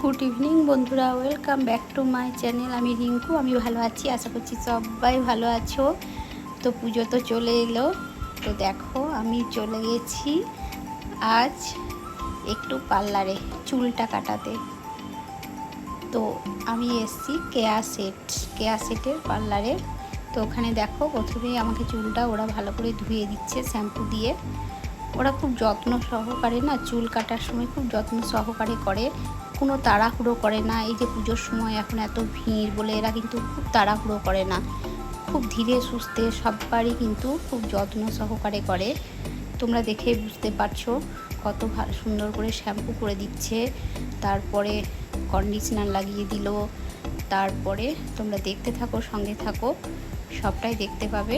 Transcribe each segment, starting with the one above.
Good evening বন্ধুরা welcome back to my channel আমি রিঙ্কু, আমি ভালো আছি, আশা করছি সবাই ভালো আছো। তো পুজো তো চলে এলো। তো দেখো, আমি চলে গেছি আজ একটু পার্লারে চুলটা কাটাতে। তো আমি এসছি কেয়া সেট, কেয়া সেটের পার্লারে। তো ওখানে দেখো প্রথমেই আমাকে চুলটা ওরা ভালো করে ধুয়ে দিচ্ছে, শ্যাম্পু দিয়ে। ওরা খুব যত্ন সহকারে না চুল কাটার সময় খুব যত্ন সহকারে করে। কোনো তাড়াহুড়ো করে না, এই যে পুজোর সময় এখন এত ভিড় বলে এরা কিন্তু খুব তাড়াহুড়ো করে না। খুব ধীরে সুস্থে সববারই কিন্তু খুব যত্ন সহকারে করে। তোমরা দেখে বুঝতে পারছ কত সুন্দর করে শ্যাম্পু করে দিচ্ছে। তারপরে কন্ডিশনার লাগিয়ে দিল। তারপরে তোমরা দেখতে থাকো, সঙ্গে থাকো, সবটাই দেখতে পাবে।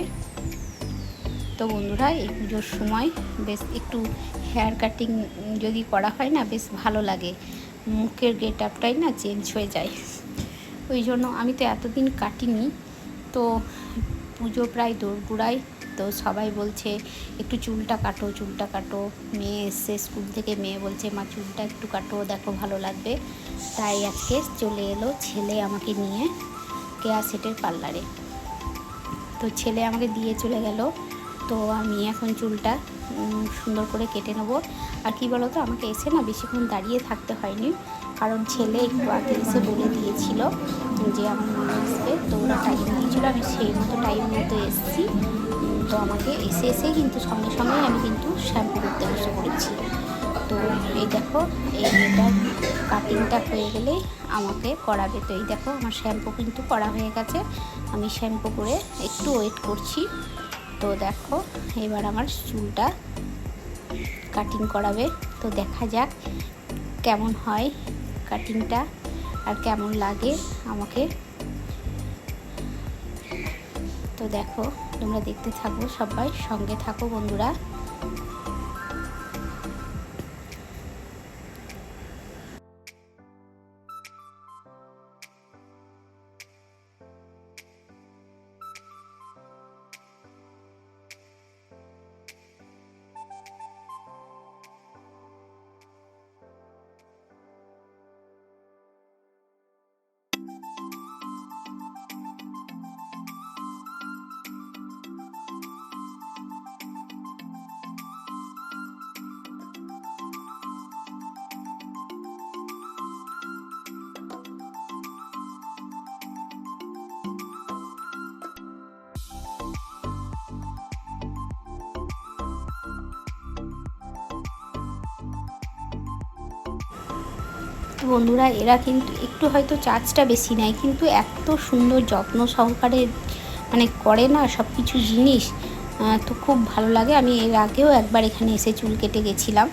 তো বন্ধুরা, এই পুজোর সময় বেশ একটু হেয়ার কাটিং যদি করা হয় না, বেশ ভালো লাগে। মুখের গেট আপটাই না চেঞ্জ হয়ে যায়। ওই জন্য আমি তো এতদিন কাটিনি। তো পুজো প্রায় দোরগোড়ায়। তো সবাই বলছে, একটু চুলটা কাটো চুলটা কাটো। মেয়ে এসছে স্কুল থেকে, মেয়ে বলছে, মা, চুলটা একটু কাটো, দেখো ভালো লাগবে। তাই আজকে চলে এলো ছেলে আমাকে নিয়ে কেয়া সেটের পার্লারে। তো ছেলে আমাকে দিয়ে চলে গেল। তো আমি এখন চুলটা সুন্দর করে কেটে নেব। আর কি বলো তো আমাকে এসে না বেশিক্ষণ দাঁড়িয়ে থাকতে হয়নি। কারণ ছেলে একটু আগে এসে বলে দিয়েছিল যে আমার মনে আসবে, তো ওরা টাইম দিয়েছিলো, আমি সেই মতো টাইম মতো এসেছি। তো আমাকে এসে এসে কিন্তু সঙ্গে সঙ্গে আমি কিন্তু শ্যাম্পু করতে বসে পড়েছি। তো এই দেখো, এই এটার কাটিংটা হয়ে গেলেই আমাকে করাবে। তো এই দেখো, আমার শ্যাম্পু কিন্তু করা হয়ে গেছে। আমি শ্যাম্পু করে একটু ওয়েট করছি। তো দেখো, এবার আমার চুলটা কাটিং করাবে। তো দেখা যাক কেমন হয় কাটিংটা আর কেমন লাগে আমাকে। তো দেখো, তোমরা দেখতে থাকব সবাই, সঙ্গে থাকো বন্ধুরা। বন্ধুরা, এরা কিন্তু একটু হয়তো চার্জটা বেশি নেয়, কিন্তু এত সুন্দর যত্ন সহকারে মানে করে না সব কিছু জিনিস তো খুব ভালো লাগে। আমি এর আগেও একবার এখানে এসে চুল কেটে গেছিলাম,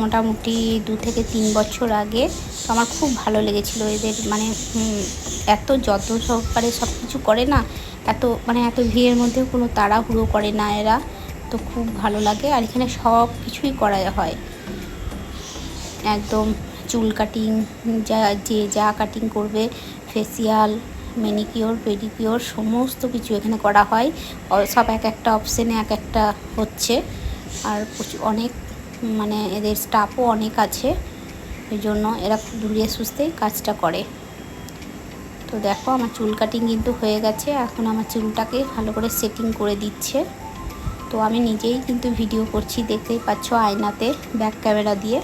মোটামুটি দু থেকে তিন বছর আগে। তো আমার খুব ভালো লেগেছিলো এদের মানে এত যত্ন সহকারে সব কিছু করে না, এত মানে এত ভিড়ের মধ্যেও কোনো তাড়াহুড়ো করে না এরা, তো খুব ভালো লাগে। আর এখানে সব কিছুই করা হয়। একদম। চুল কাটিং যা, যে যা কাটিং করবে ফেসিয়াল ম্যানিকিওর পেডিকিওর সমস্ত কিছু এখানে করা হয়। সব এক একটা অপশানে এক একটা হচ্ছে। আর অনেক মানে এদের স্টাফও অনেক আছে। এই জন্য এরা খুব সুস্থেই কাজটা করে। তো দেখো, আমার চুল কাটিং কিন্তু হয়ে গেছে। এখন আমার চুলটাকে ভালো করে সেটিং করে দিচ্ছে। তো আমি নিজেই কিন্তু ভিডিও করছি। দেখতেই পাচ্ছ আয়নাতে ব্যাক ক্যামেরা দিয়ে।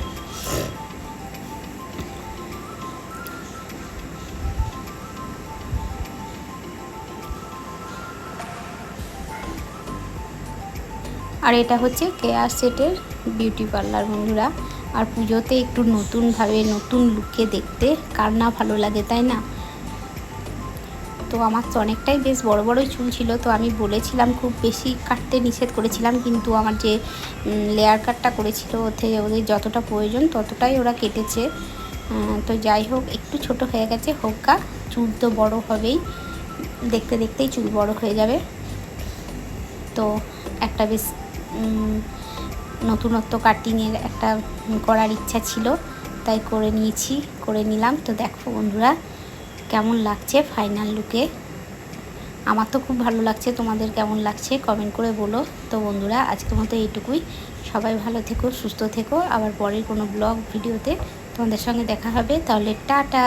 আর এটা হচ্ছে কেয়ার সেটের বিউটি পার্লার বন্ধুরা। আর পুজোতে একটু নতুনভাবে নতুন লুকে দেখতে কার না ভালো লাগে, তাই না? তো আমার তো অনেকটাই বেশ বড় বড়ই চুল ছিল, তো আমি বলেছিলাম খুব বেশি কাটতে নিষেধ করেছিলাম, কিন্তু আমার যে লেয়ার কাটটা করেছিল, ওতে ওদের যতটা প্রয়োজন ততটাই ওরা কেটেছে। তো যাই হোক, একটু ছোট হয়ে গেছে হোক্কা চুল তো বড় হবেই। দেখতে দেখতেই চুল বড় হয়ে যাবে। তো একটা বেশ নতুনত্ব কাটিংয়ের একটা করার ইচ্ছা ছিল, তাই করে নিয়েছি, করে নিলাম। তো দেখো বন্ধুরা, কেমন লাগছে ফাইনাল লুকে আমার তো খুব ভালো লাগছে, তোমাদের কেমন লাগছে কমেন্ট করে বলো। তো বন্ধুরা, আজকের মতো এইটুকুই। সবাই ভালো থেকো, সুস্থ থেকো। আবার পরের কোনো ব্লগ ভিডিওতে তোমাদের সঙ্গে দেখা হবে। তাহলে টাটা!